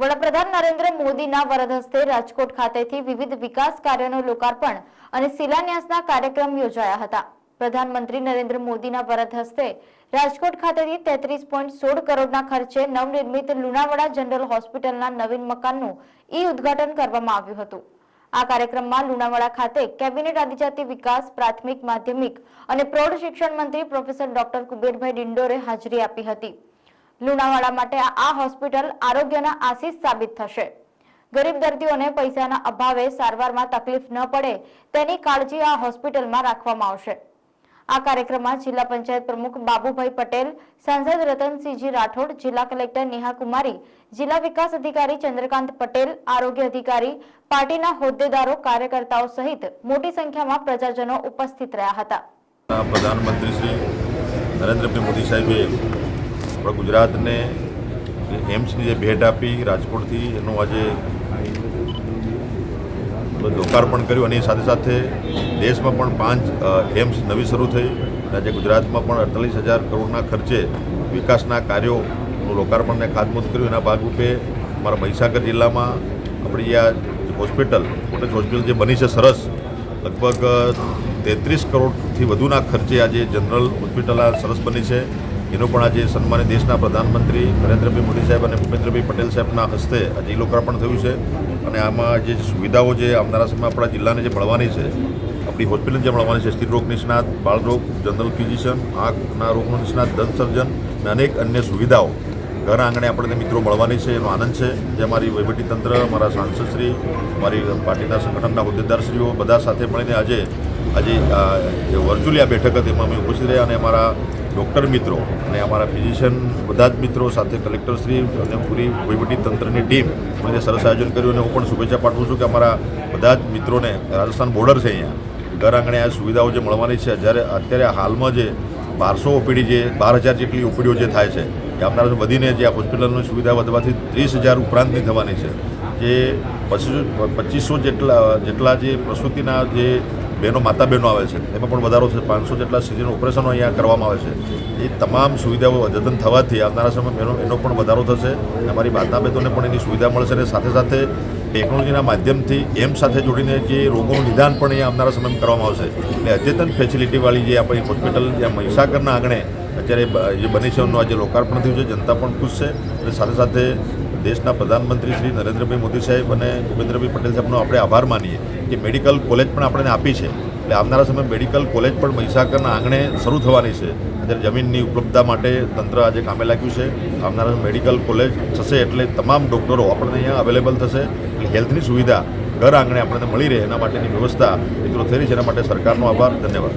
નરેન્દ્ર મોદીના વરદ હસ્તે રાજકોટ ખાતેથી વિવિધ વિકાસ કાર્યોનું લોકાર્પણ અને શિલાન્યાસના કાર્યક્રમ યોજાયા હતા. પ્રધાનમંત્રી નરેન્દ્ર મોદીના વરદ હસ્તે રાજકોટ ખાતેથી તેત્રીસ પોઈન્ટ સોળ કરોડના ખર્ચે નવનિર્મિત લુણાવાડા જનરલ હોસ્પિટલના નવીન મકાનનું ઈ ઉદ્ઘાટન કરવામાં આવ્યું હતું. આ કાર્યક્રમમાં લુણાવાડા ખાતે કેબિનેટ આદિજાતિ વિકાસ, પ્રાથમિક, માધ્યમિક અને પ્રૌઢ શિક્ષણ મંત્રી પ્રોફેસર ડોક્ટર કુબેરભાઈ ડિંડોરે હાજરી આપી હતી. લુણાવાડા માટે આ હોસ્પિટલ આરોગ્યના આશીષ સાબિત થશે. ગરીબ દર્દીઓને પૈસાના અભાવે સારવારમાં તકલીફ ન પડે તેની કાળજી આ હોસ્પિટલમાં રાખવામાં આવશે. આ કાર્યક્રમમાં જિલ્લા પંચાયત પ્રમુખ બાબુભાઈ પટેલ, સાંસદ રતનસિંહજી રાઠોડ, જિલ્લા કલેક્ટર નેહા કુમારી, જિલ્લા વિકાસ અધિકારી ચંદ્રકાંત પટેલ, આરોગ્ય અધિકારી, પાર્ટીના હોદ્દેદારો, કાર્યકર્તાઓ સહિત મોટી સંખ્યામાં પ્રજાજનો ઉપસ્થિત રહ્યા હતા. પ્રધાનમંત્રી શ્રી નરેન્દ્રભાઈ મોદી સાહેબે આપણા ગુજરાતને એમ્સની જે ભેટ આપી રાજકોટથી, એનું આજે લોકાર્પણ કર્યું. અને સાથે સાથે દેશમાં પણ પાંચ એમ્સ નવી શરૂ થઈ અને આજે ગુજરાતમાં પણ અડતાલીસ હજાર કરોડના ખર્ચે વિકાસના કાર્યોનું લોકાર્પણને ખાતમુહૂર્ત કર્યું. એના ભાગરૂપે અમારા મહીસાગર જિલ્લામાં આપણી આ હોસ્પિટલ, કોટેજ હોસ્પિટલ જે બની છે સરસ, લગભગ તેત્રીસ કરોડથી વધુના ખર્ચે આજે જનરલ હોસ્પિટલ આ સરસ બની છે. એનું પણ આજે સન્માનિત દેશના પ્રધાનમંત્રી નરેન્દ્રભાઈ મોદી સાહેબ અને ભૂપેન્દ્રભાઈ પટેલ સાહેબના હસ્તે આજે લોકાર્પણ થયું છે. અને આમાં જે સુવિધાઓ જે આવનારા સમયમાં આપણા જિલ્લાને જે મળવાની છે, આપણી હોસ્પિટલ જે મળવાની છે સ્ત્રી રોગ નિષ્ણાત બાળરોગ જનરલ ફિઝિશિયન, આંખના રોગનો નિષ્ણાત, દંત સર્જન અને અનેક અન્ય સુવિધાઓ ઘર આંગણે આપણને મિત્રો મળવાની છે. એનો આનંદ છે જે અમારી વહીવટીતંત્ર અમારા સાંસદશ્રી, અમારી પાર્ટીના સંગઠનના હોદ્દેદારશ્રીઓ બધા સાથે મળીને આજે આજે વર્ચ્યુઅલી આ બેઠક હતી એમાં અમે ઉપસ્થિત રહ્યા અને અમારા ડૉક્ટર મિત્રો અને અમારા ફિઝિશિયન બધા જ મિત્રો સાથે કલેક્ટરશ્રી અને પૂરી વહીવટીતંત્રની ટીમ મને સરસ આયોજન કર્યું અને હું પણ શુભેચ્છા પાઠવું છું કે અમારા બધા જ મિત્રોને રાજસ્થાન બોર્ડર છે અહીંયા. ઘર આંગણે આ સુવિધાઓ જે મળવાની છે, જ્યારે અત્યારે હાલમાં જે બારસો ઓપીડી જે બાર હજાર જેટલી ઓપીડીઓ જે થાય છે, એ આવનારા વધીને જે આ હોસ્પિટલની સુવિધા વધવાથી ત્રીસ હજાર ઉપરાંતની થવાની છે. જે પચીસો જેટલા જેટલા જે પ્રસૂતિના જે બહેનો, માતા બહેનો આવે છે. એમાં પણ વધારો છે. પાંચસો જેટલા સિઝન ઓપરેશનો અહીંયા કરવામાં આવે છે. એ તમામ સુવિધાઓ અદ્યતન થવાથી આવનારા સમયમાં એનો એનો પણ વધારો થશે અમારી માતા બહેનોને પણ એની સુવિધા મળશે અને સાથે સાથે ટેકનોલોજીના માધ્યમથી એમ સાથે જોડીને જે રોગોનું નિદાન પણ અહીંયા આવનારા સમયમાં કરવામાં આવશે. એટલે અદ્યતન ફેસિલિટીવાળી જે આપણી હોસ્પિટલ જ્યાં મહીસાગરના આંગણે અત્યારે જે બની છે એમનું આજે લોકાર્પણ થયું છે. જનતા પણ ખુશ છે. અને સાથે સાથે દેશના પ્રધાનમંત્રી શ્રી નરેન્દ્રભાઈ મોદી સાહેબ અને ભૂપેન્દ્રભાઈ પટેલ સાહેબનો આપણે આભાર માનીએ. કે મેડિકલ કોલેજ પણ આપણને આપી છે. એટલે આવનારા સમયે મેડિકલ કોલેજ પણ મહીસાગરના આંગણે શરૂ થવાની છે. અત્યારે જમીનની ઉપલબ્ધતા માટે તંત્ર આજે કામે લાગ્યું છે. આવનારા મેડિકલ કોલેજ થશે એટલે તમામ ડૉક્ટરો આપણને અહીંયા અવેલેબલ થશે. એટલે હેલ્થની સુવિધા ઘર આંગણે આપણને મળી રહે એના માટેની વ્યવસ્થા મિત્રો થઈ રહી છે. એના માટે સરકારનો આભાર. ધન્યવાદ.